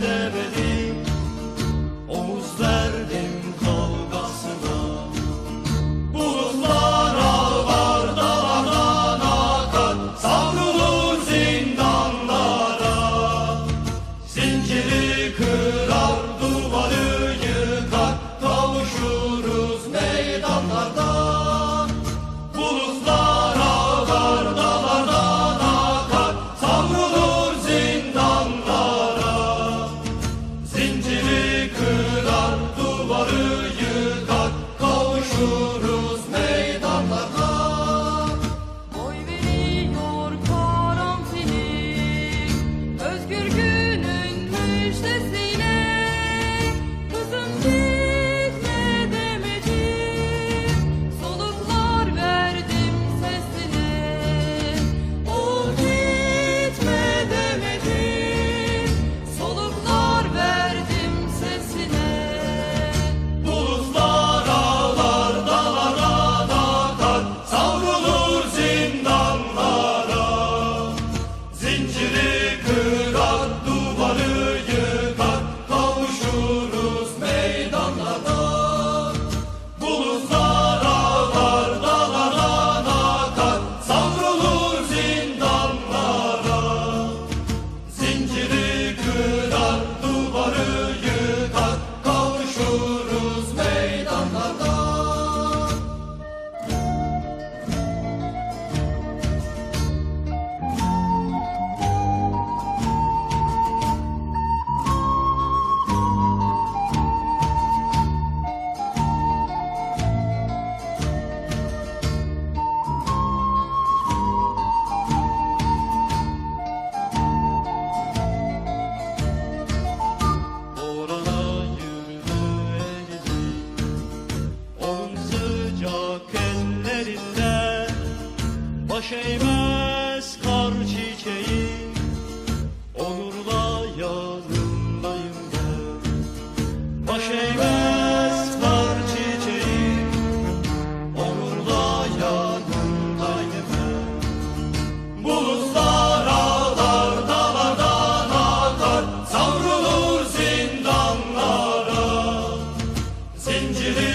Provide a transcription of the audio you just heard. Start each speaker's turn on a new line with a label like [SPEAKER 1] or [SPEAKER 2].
[SPEAKER 1] devedik Oğuz verdim kavgasına. Bulutlar ağlar dağlardan akar Savrulur zindanlara. barış baş eğmez kar çiçeği. Onurla yanındayım ben. Baş eğmez kar çiçeği. Onurla yanındayım ben. Bulutlar ağlar dağlardan akar. Savrulur zindanlara. Zinciri